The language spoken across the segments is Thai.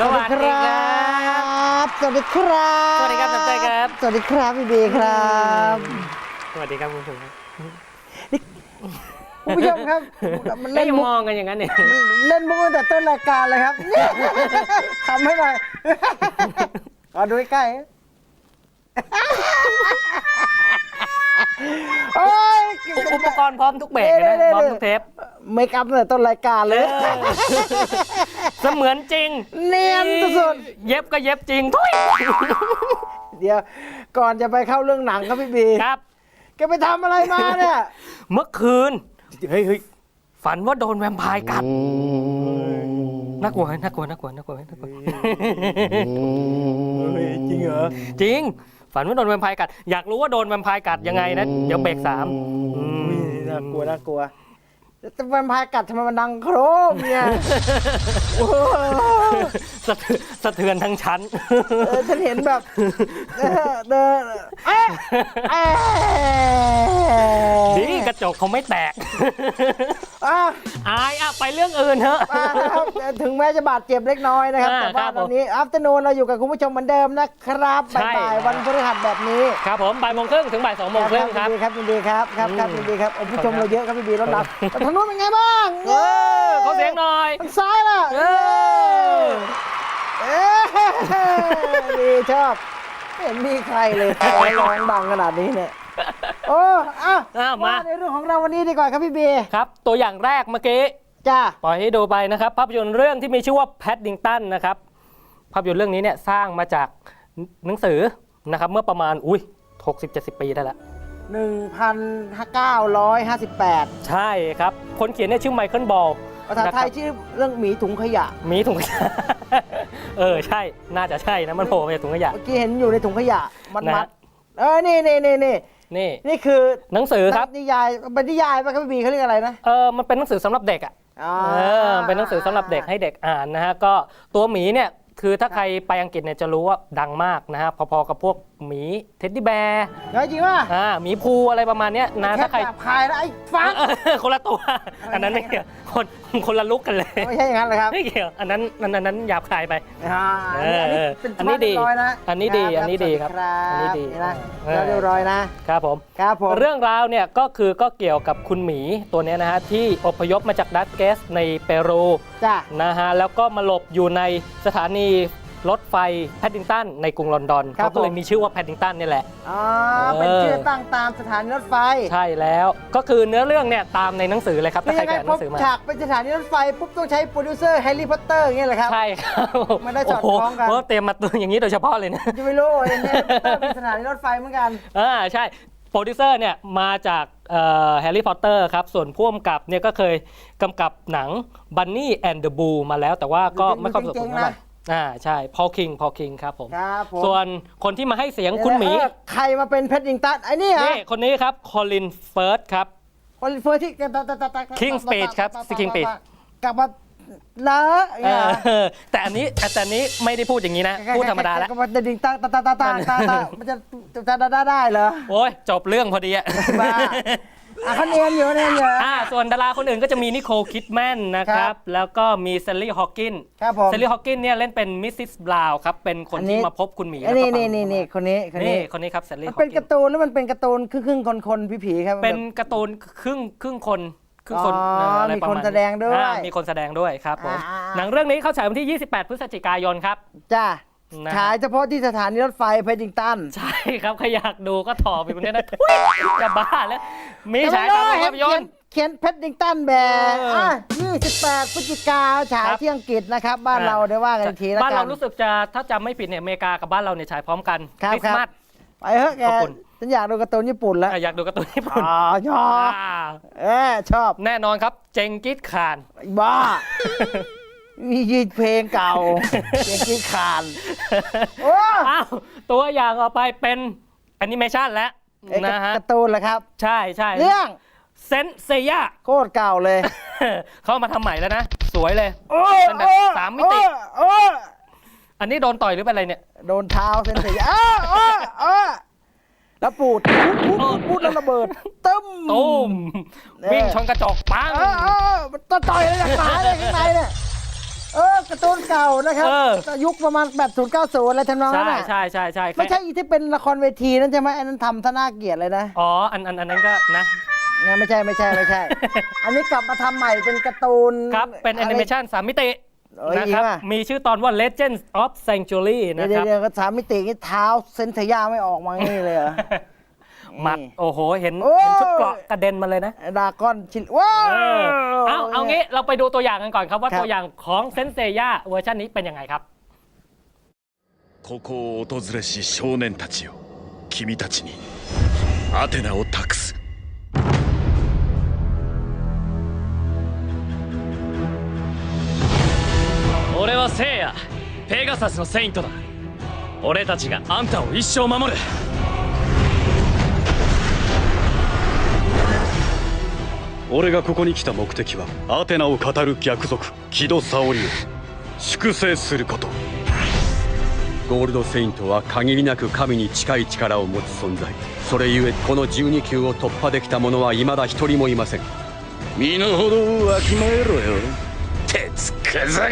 สวัสดีครับสวัสดีครับสวัสดีครับน้ำใจครับ สวัสดีครับพี่บีครับสวัสดีครับคุณผู้ชมครับคุณผู้ชมครับมันเล่เล่นนยังมุกมองกันอย่างนั้นเนี่ยเล่นมุกตั้งแต่ต้นรายการเลยครับ ทำให้หน่อยเอาดูใกล้ๆโอ้ย อุปกรณ์พร้อมทุกเบรกเลยนะพร้อมทุกเทป เมคอัพตั้งแต่ต้นรายการเลย เสมือนจริงเนียนสุด เย็บก็เย็บจริงทุยๆเดี๋ยว ก่อนจะไปเข้าเรื่องหนังครับพี่บีครับ แกไปทำอะไรมาเนี่ย เมื่อคืน เฮ้ยเฮ้ยฝันว่าโดนแวมไพร์กัดน่ากลัวไหมน่ากลัวน่ากลัวน่ากลัวน่ากลัวจริงเหรอ จริง ฝันว่าโดนแวมไพร์กัด อยากรู้ว่าโดนแวมไพร์กัดยังไงนะ เดี๋ยวเบรกสามอืม น่ากลัวน่ากลัว แต่แวมไพร์กัดทำไมมันดังโครมเนี่ยโอ้โหสะเทือนสะเทือนทั้งชั้น เออฉันเห็นแบบเออเดินเอ๊ะเอ๊ะดีกระ จกเขาไม่แตก อะอายอะไปเรื่องอื่นเถอะ มานะครับถึงแม้จะบาดเจ็บเล็กน้อยนะครับ อ่าแต่ว่าครับตอนนี้อัฟเตอร์นูนเราอยู่กับคุณผู้ชมเหมือนเดิมนะครับใช่ บ่ายๆวันพฤหัสแบบนี้ครับผมบ่ายโมงครึ่งถึงบ่ายสองโมงครึ่งครับ ยินดีครับยินดีครับครับครับอืมยินดีครับโอ้ผู้ชมขอบคุณครับเราเยอะครับพี่บีรถดับทางนู้นเป็นไงบ้างเออเขาเสียงหน่อย ทางซ้ายล่ะเออ เอ้ยดีชอบไม่เห็นมีใครเลยใครร้องดังขนาดนี้เนี่ย โอ้อะอ้าวมา ในเรื่องของเราวันนี้ดีกว่าครับพี่บีครับ ตัวอย่างแรกเมื่อกี้ จ้า ปล่อยให้ดูไปนะครับ ภาพยนตร์เรื่องที่มีชื่อว่าแพดดิงตันนะครับ ภาพยนตร์เรื่องนี้เนี่ยสร้างมาจากหนังสือนะครับเมื่อประมาณอุ้ย60-70 ปีได้ละ 1,958 ใช่ครับ คนเขียนเนี่ยชื่อไมเคิลบอลภาษาไทยชื่อเรื่องหมีถุงขยะมีถุงขยะ เออใช่ น่าจะใช่นะมันโผล่มาจากถุงขยะ เมื่อกี้เห็นอยู่ในถุงขยะ มันนะมัฮะดเออนี่นี่นี่นี่ นี่นี่คือหนังสือครับนิยายเป็นนิยายป่ะครับพี่บีเขาเรียกอะไรนะ เออมันเป็นหนังสือสำหรับเด็กอะอ๋อเออเป็นหนังสือสำหรับเด็กให้เด็กอ่านนะฮะก็ตัวหมีเนี่ยคือถ้าใครไปอังกฤษเนี่ยจะรู้ว่าดังมากนะฮะพอๆกับพวกหมีเท็ดดี้แบร์เฮ้ยจริงป่ะอ่าหมีภูอะไรประมาณเนี้ยนะแค่ถ้าใครจับพายแล้วไอ้ฟังเออคนละตัว อันนั้นไม่เกี่ยวคนคนละลุกกันเลยไม่ใช่อย่างนั้นเลยครับไม่เกี่ยวอันนั้นอันนั้นอันนั้นหยาบคายไปอ่าเอออันนี้เออเป็นอันนี้ดีเรียบร้อยนะอันนี้ดีครับอันนี้ดีครับสวัสอันนี้ดีนี่นะเออเรียบร้อยนะครับผมครับผมเรื่องราวเนี่ยก็คือก็เกี่ยวกับคุณหมีตัวเนี้ยนะฮะที่อพยพมาจากดัตเกสในเปรูจ้ะนะฮะแล้วก็มาหลบอยู่ในสถานี รถไฟแพดดิงตันในกรุงลอนดอนเขาก็เลยมีชื่อว่าแพดดิงตันนี่แหละ อ๋อเออเป็นชื่อตั้งตามสถานีรถไฟใช่แล้วก็คือเนื้อเรื่องเนี่ยตามในหนังสือเลยครับนี่ถ้าใครยังไงแกะหพนับงสือมา ฉากเป็นสถานีรถไฟปุ๊บต้องใช้โปรดิวเซอร์แฮร์รี่พอตเตอร์อย่างเงี้ยเหรอครับ ใช่ครับมันได้สอดโโหคล้องกันเพราะเตรียมมาตัวอย่างนี้โดยเฉพาะเลยนะจะไม่รู้ไอ้แฮร์รี่พอตเตอร์เป็นสถานีรถไฟเหมือนกัน อ่าใช่โปรดิวเซอร์เนี่ยมาจากแฮร์รี่พอตเตอร์ครับ ส่วนพ่วงกับเนี่ยก็เคยกำกับหนัง Bunny and the Boo มาแล้วแต่ว่าก็ดูไม่ค่อยประสบผลเจ๋งๆเท่าไหร่นะ อ่าใช่พอคิงพอคิงครับผมครับผมส่วนคนที่มาให้เสียงคุณหมีเออใครมาเป็นเพชรดิงตันไอ้นี่เหรอนี่คนนี้ครับคอลินเฟิร์สครับ คนเฟิร์สที่ King Speech ครับ King Speech กลับมาเลอะเออแต่อันนี้แต่อันนี้ไม่ได้พูดอย่างนี้นะ พูดธรรมดาแล้วกลับมาดิงตันตาตาตาตาตาตามันจะจะได้ได้เหรอ โอ้ยจบเรื่องพอดีอะ บ้า อะเขาเนียนอยู่เนียนอยู่ อ่าส่วนดาราคนอื่นก็จะมีนิโคลคิดแมนนะคครัรับบ แล้วก็มีเซลลี่ฮอว์กินครับผมเซลลี่ฮอว์กินเนี่ยเล่นเป็นมิสซิสบราวครับ เป็นคนอันนี้ที่มาพบคุณหมีไอ้แล้วนี่ก็นี่ฟังนี่นี่คนนี้คนนี่นี้คนนี้ครับเซลลี่มันฮอเป็นว์การ์ตูนแล้วมันเป็นการ์ตูนครึ่งครึ่งคนคนผีผีๆครับ เป็นการ์ตูนครึ่งครึ่งคนครึ่งคนอ๋อเอออะไรมีประคนมาณแสดงด้วยอ่ามีคนแสดงด้วยครับผมอ่าอ่าอ่า หนังเรื่องนี้เข้าฉายวันที่ 28 พฤศจิกายนครับ จ้า นะฉายเฉพาะที่สถานีรถไฟเพดิงตัน ใช่ครับใครอยากดูก็ถอไปบนนี้นะทุยจะบ้าแล้ว มีฉายตามโรงภาพยนตร์ เขียนเพชรดิงตันแบเอออ่อะ28พฤศจิกาฉายครับ ที่อังกฤษนะครับ บ้านเราเดี๋ยวว่ากันอีกทีแล้วบ้านกัเราน รู้สึกจะถ้าจำไม่ผิดเนี่ยอเมริกากับบ้านเราเนี่ยฉายพร้อมกันครับคริสต์มาส ไปเถอะแกขอบคุณ ฉันอยากดูการ์ตูนญี่ปุ่นแล้วอะอยากดูการ์ตูนญี่ปุ่นอ๋อชอบอ่าเออชอบแน่นอนครับ เจงกิสข่านไอ้บ้า มียีเพลงเก่า เพลงที่ขานโอ้อ้าวตัวอย่างออกไปเป็นแอนิเมชันแล้วไอ้นะฮะการ์ตูนเหรอครับ ใช่ใช่เรื่องเซนเซย่า โคตรเก่าเลย เขามาทำใหม่แล้วนะ สวยเลย โอ้เป็นแบบสามมิติ โอ้อันนี้โดนต่อยหรือเป็นอะไรเนี่ย โดนเท้าเส้นเสียอ้าอ้าอ้าแล้วปูดพูดพูดพูดแล้วระเบิดตึ้มตูมเออวิ่งชนกระจกปังเออเออมันต่อยอะไรจากหมาเลยข้างในเนี่ย เออการ์ตูนเก่านะครับเออ ยุคประมาณ80 90อะไรทำนองนั้ใช่นน่ะใช่ใช่ใช่ไม่ใช่อีที่เป็นละครเวทีนั่นใช่ไหมอันนั้นทำท่าน่าเกลียดเลยนะอ๋ออันอันอันนั้นก็นะ นะไม่ใช่ไม่ใช่ไม่ใช่ อันนี้กลับมาทำใหม่เป็นการ์ตูนครับ เป็นแอนิเมชันสามมิติเอ้ยนะครับจริงป่ะ มีชื่อตอนว่า Legends of Sanctuary เดี๋ยนะวครับเดี๋ยวก็สามมิตินี่เท้าเซนเทย่าไม่ออกมางี้เลยเหรอ หมัด โอ้โห เห็น โอ้ย เห็นชุดเกราะกระเด็นมาเลยนะ ดากอนชิลว้าว เออเอาเอางี้เราไปดูตัวอย่างกันก่อนครับว่า ครับ ตัวอย่างของเซนเซย่าเวอร์ชันนี้เป็นยังไงครับ ここを訪れし少年たちよ君たちにアテナを託す俺は聖夜ペガサスのセイントだ俺たちがあんたを一生守る 俺がここに来た目的はアテナを語る逆賊キド・サオリを粛清すること。ゴールド・セイントは限りなく神に近い力を持つ存在。それゆえこの12級を突破できた者は未だ一人もいません。身の程をわきまえろよ。鉄くずが!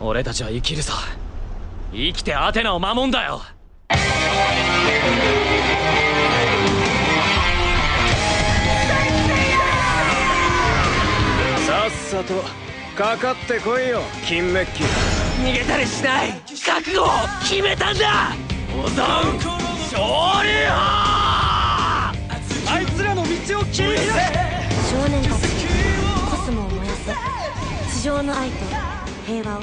俺たちは生きるさ。生きてアテナを守んだよさっさとかかってこいよ金メッキ。逃げたりしない。覚悟を決めたんだ。小山勝利派あいつらの道を切り開け。少年たちコスモを燃やせ。地上の愛と平和を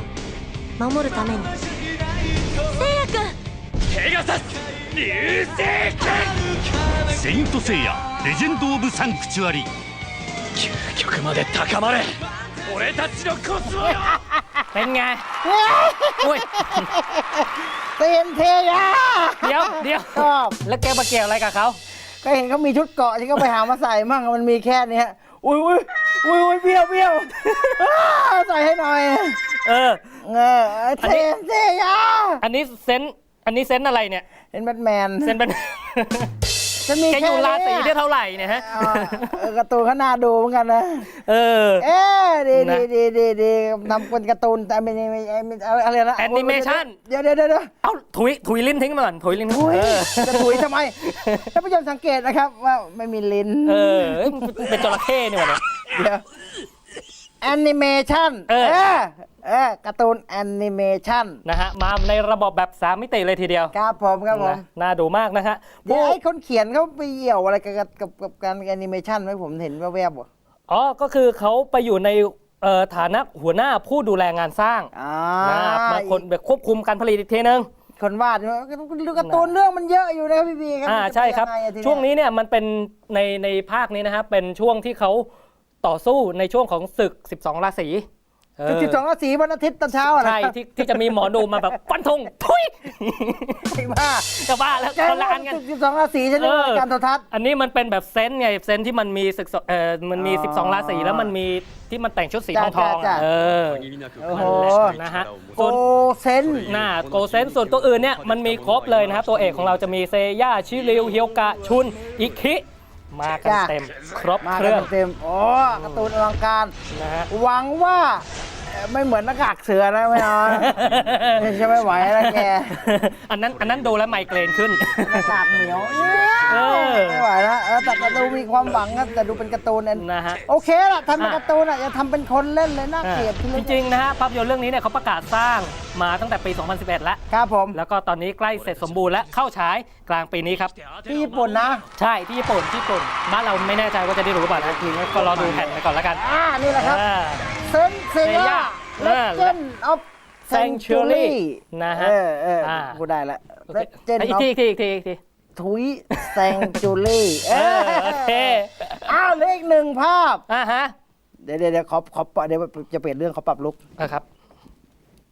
守るためにペガサス流星セイント・セイヤレジェンド・オブ・サンクチュアリ究極まで高まれ俺たちのコスモよเป็นไงอุ้ยเต็นเทยาเดี๋ยวเดี๋ยวชอบแล้วแกมาเกี่ยวอะไรกับเขาก็เห็นเขามีชุดเกาะที่เขาไปหามาใส่มั่งมันมีแค่นี้อุ้ยอุ้ยอุ้ยอุ้ยเบี้ยวเบี้ยวใส่ให้หน่อย เออ เออเทเทยาอันนี้เซน อันนี้เซนอะไรเนี่ยเห็นแบทแมนเซนเป็นจะมีแกอแค่ยู่ราศีนี้ที่เท่าไหร่เนี่ยฮะ อ่าเออการ์ตูนเขาน่าดูเหมือนกันนะ เออ เอ๊ะดีนะดีดีดีดีทำเป็นการ์ตูนแต่ไม่ไม่ไม่ไม่อะไรนะแอนิเมชั่นเดี๋ยวเดี๋ยวเดี๋ยวเดี๋ยวเอ้าถุยถุยลิ้นทิ้งมาก่อนถุยลิ้นทิ้งถุยเออจะถุยทำไมท่านผู้ชมสังเกตนะครับว่าไม่มีลิ้นเออเอ้ยเป็นจระเข้นี่หว่าเนี่ย เดี๋ยวแอนิเมชันเออ เออการ์ตูนแอนิเมชันนะฮะมาในระบบแบบสามมิติเลยทีเดียวครับผมครับผมนะน่าดูมากนะฮะเดี๋ยวผู้ ไอ้คนเขียนเขาไปเหี่ยวอะไรกับกับกับกับการแอนิเมชันไหมผมเห็นแวบๆว่ะอ๋อ ก็คือเขาไปอยู่ในเอ่อฐานะหัวหน้าผู้ดูแลงานสร้างอ่านะมาคนแบบควบคุมการผลิตอีกทีนึงคนวาดดูการ์ตูนเรื่องมันเยอะอยู่นะครับพี่บีครับอ่าจะใช่ครับยังไงอะทีเยช่วงนี้เนี่ยมันเป็นในในภาคนี้นะฮะเป็นช่วงที่เขาต่อสู้ในช่วงของศึก 12 ราศี จุดสองราศีวันอาทิตย์ตอนเช้าอะไรที่ที่จะมีหมอดูมาแบบฟันธงทุยบ้าจะบ้าแล้วคนละอันกันจุดสองราศีฉันเรีการโทรทัศน์อันนี้มันเป็นแบบเซนส์ไงเซนส์ที่มันมีศึกเออมันมี 12 ราศีแล้วมันมีที่มันแต่งชุดสีทองทองเออโอ้โหนะฮะโกเซนน่าโกเซนส่วนตัวอื่นเนี่ยมันมีครบเลยนะครับตัวเอกของเราจะมีเซย่าชิริวเฮียวกะชุนอิคิ มากันจ้ะ เต็ม ครบมาเคกัรื่องนเต็มโอ้การ์ตูนอลังการ นะฮะ หวังว่าเอ่อ ไม่เหมือนหน้ากากเสือนะไม่เอาจะไม่ไหวแล้วแกอันนั้นอันนั้นดูแล้วไมเกรนขึ้นหน้ากากเหมียวเออไม่ไหวแล้วเออแต่การ์ตูนมีความหวังนะแต่ดูเป็นการ์ตูนเนี่ยนะฮะโอเคละทำเป็นการ์ตูนอะอย่าทำเป็นคนเล่นเลยน่าเกลียดที่จเล่นริงๆนะฮะภาพยนตร์เรื่องนี้เนี่ยเขาประกาศสร้างมาตั้งแต่ปี 2011 แล้วครับผม แล้วก็ตอนนี้ใกล้เสร็จสมบูรณ์และเข้าฉายกลางปีนี้ครับที่ญี่ปุ่นนะ ใช่ที่ญี่ปุ่นที่ญี่ปุ่นบ้านเราไม่แน่ใจว่าจะได้รู้หรือเปล่านะทีนี้ก็รอดูแผ่นไปก่อนแล้วกันอ่านี่แหละครับอ่าเซน เซีย Seiya เลเจนออฟ Sanctuary นะฮะเออเอออ่าพูดได้ละโอเลเคเจนอีอกอฟทีอีกทีอีกทีอีกทีทุยแซงจูรี่เอเออโอเคอ้าวเลขหนึ่งภาพ อ่าฮะเดี๋ยวเดี๋ยวเดี๋ยวขอขอปรับเดี๋ยวจะเปลี่ยนเรื่องขอปรับลุกนะครับ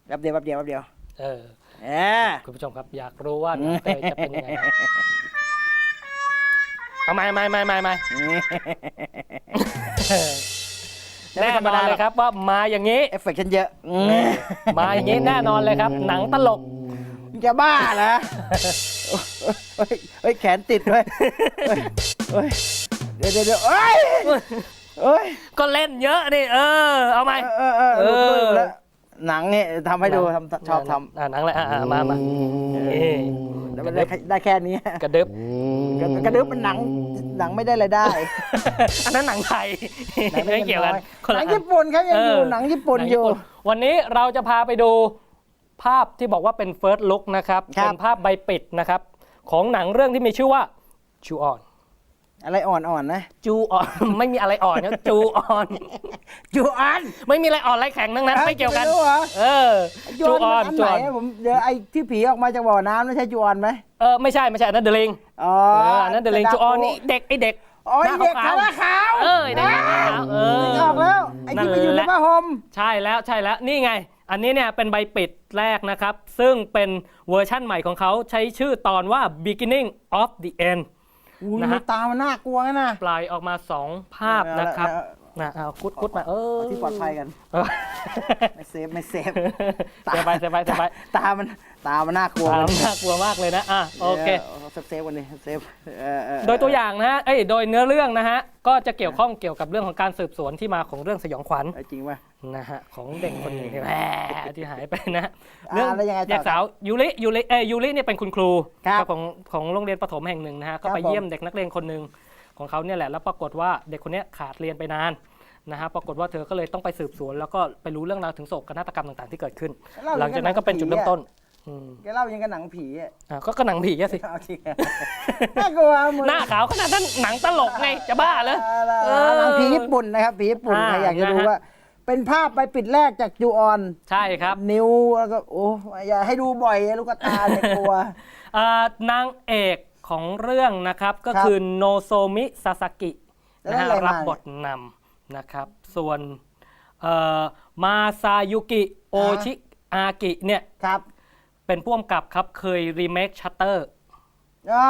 แป๊บเดียวแป๊บเดียวแป๊บเดียวเออ เออคุณผู้ชมครับ อยากรู้ว่าน้องเตยจะเป็นยังไงเอาไม่ไม่ไม่ไม่ไม่ แน่นอนเลยครับว่ามาอย่างนี้ เอฟเฟกต์ฉันเยอะอืมมาอย่างนี้แน่นอนเลยครับ หนังตลก มึงจะบ้าเหรอเฮ้ยเฮ้ยแขนติดด้วยเฮ้ยเฮ้ยเดี๋ยวเดี๋ยวเดี๋ยวเอ้ยเอ้ยก็เล่นเยอะดิเออ เอาไหม เออเออเออเออรู้แล้ว หนังเนี่ยทำให้ดูทำชอบทอ่าหนังอะไรอ่าอ่ามามาำนี่แล้วมันได้แค่ได้แค่นี้กระดึบกระกระดึบเป็นหนังหนังไม่ได้รายได้ อันนั้นหนังไทยหนังไม่เกี่ยวกันคนหนัละงอัน ญี่ปุ่นครับยังอยู่เออหนังญี่ปุ่นหงอยู่ วันนี้เราจะพาไปดูภาพที่บอกว่าเป็น first look นะครับ ครับ เป็นภาพใบปิดนะครับ ของหนังเรื่องที่มีชื่อว่าจูออน อะไรอ่อนๆนะ จูออน ไม่มีอะไรอ่อนนะจูออน จูออนไม่มีอะไรอ่อนอะไรแข็งทั้งนั้น ไม่เกี่ยวกันไม่รู้เหรอเออจูจูออออนนอันจูไหนออนอะผมเดี๋ยวไอ้ที่ผีออกมาจากบ่อน้ำไม่ใช่จูออนไหมเออไม่ใช่ไม่ใช่อันนั้นเดลิงอ๋อเอออันนั้นเดลิงจูออนนี่เด็กไอเด็กอ๋อไอ้เด็กหน้ขาขาวเออไอ้เด็กขาขาวเออนึกออกแล้วไอ้ที่ไปอยู่ในผ้าห่ม ใช่แล้วใช่แล้วนี่ไง อันนี้เนี่ยเป็นใบปิดแรกนะครับ ซึ่งเป็นเวอร์ชั่นใหม่ของเขาใช้ชื่อตอนว่า beginning of the end อุ้ยนะฮะ ตามันน่ากลัวงั้นนะ ปล่อยออกมา2ภาพนะครับเอาละ นะเอาคุดคุดมาเออเอาที่ปลอดภัยกันเออไม่เซฟไม่เซฟเสียไปเสียไปเสียไปตามันตามันน่ากลัวตามน่ากลัวมากเลยนะอะโอเค เซฟเซฟกันดิเซฟเออเออโดยตัวอย่างนะฮะเอ้ยโดยเนื้อเรื่องนะฮะ ก็จะเกี่ยวข้องเกี่ยวกับเรื่องของการสืบสวนที่มาของเรื่องสยองขวัญ เออจริงป่ะ นะฮะของเด็กคนหนึ่งที่แหมที่หายไปนะอ่าแล้วยังไงต่อเด็กสาวยูริยูริเอยยูริเนี่ยเป็นคุณครูครับของของโรงเรียนประถมแห่งหนึ่งนะฮะก็ไปครับผม เยี่ยมเด็กนักเรียนคนหนึ่งของเขาเนี่ยแหละแล้วปรากฏว่าเด็กคนเนี้ยขาดเรียนไปนานนะฮะปรากฏว่าเธอก็เลยต้องไปสืบสวน แล้วก็ไปรู้เรื่องราวถึงโศกนาฏกรรมต่างๆที่เกิดขึ้น เล่าหลังจากนั้นก็เป็นจุดเริ่มต้นอืมแกเล่ายังกับหนังผีอะอะก็กระหนังผีอะสิ เอาจริงอะน่ากลัวมึงหน้าขาวขนาดนั้นหนังตลกไงจะบ้าเลย เออหนังผีญี่ปุ่นนะครับผีญี่ปุ่นอ่าใครอยากจะดูนะฮะ ว่า เป็นภาพไปปิดแรกจากจูออน ใช่ครับนิ้วแล้วก็โอ้อย่าให้ดูบ่อยลูกตาเนี่ยกลัวอ่านางเอกของเรื่องนะครับก็ครับคือโนโซมิซาสกิแล้วนะฮะเล่นอะไรมารับบทนำนะครับ ส่วนเอ่อมาซายุกิโอชิอากิเนี่ยครับเป็นผู้กำกับครับเคยรีเมคชัตเตอร์ อ๋อ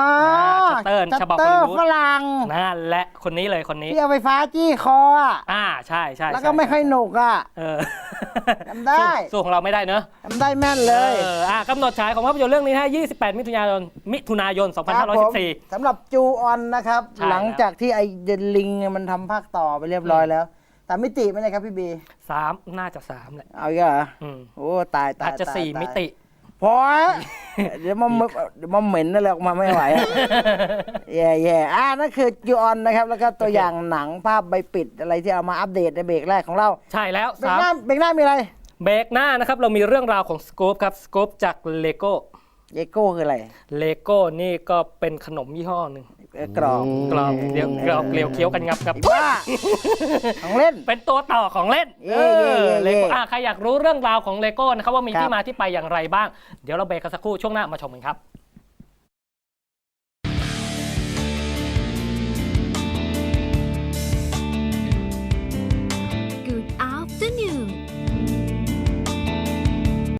ชัตเตอร์ชัฉตบับเตอร์ฮอลลีวูด ฝรั่งนั่นแหละคนนี้เลยคนนี้ ที่เอาไฟฟ้าจี้คออะอ่าใช่ใช่แล้วก็ใช่ไม่ค่อยหนุกอะ เออจำได้ สู้สู้ของเราไม่ได้เนอะจำได้แม่นเลยอออะกำหนดฉายของภาพยนตร์เรื่องนี้ฮะ28 มิถุนายนมิถุนายน ครับผม2514 สำหรับจูออนนะครับ ใช่หลังจากที่ไอเดนลิงเนี่ยมันทำภาคต่อไปเรียบร้อยแล้วแต่มิติไม่เลยครับพี่บี สามน่าจะสามแหละเอาอีกเหรออืมโอ้ตายตายอาจจะตายสี่ตายมิติ พอ เดี๋ยวมันเดี๋ยวมันเหม็นนั่นแหละออกมาไม่ไหวอะแย่แย่อ่านั่นคือจูออนนะครับ แล้วก็ตัวอย่างหนังภาพใบปิดอะไรที่เอามาอัปเดตในเบรกแรกของเราใช่แล้วเบรกสามหน้าเบรกหน้ามีอะไร เบรกหน้านะครับ เรามีเรื่องราวของส o ค p ครับส o ค p จากเลโก้ เยโก้คืออะไรเลโก้นี่ก็เป็นขนมยี่ห้อหนึ่งเอ่อกรอบ กรอบเกลียวกรอบเกลียวเคี้ยวกันงับครับไอ้บ้า ของเล่น เป็นตัวต่อของเล่นเย่เย่เย่เลโก้เย่อะใครอยากรู้เรื่องราวของเลโก้นะครับว่ามีครับที่มาที่ไปอย่างไรบ้าง เดี๋ยวเราเบรกกันสักครู่ช่วงหน้ามาชมกันครับ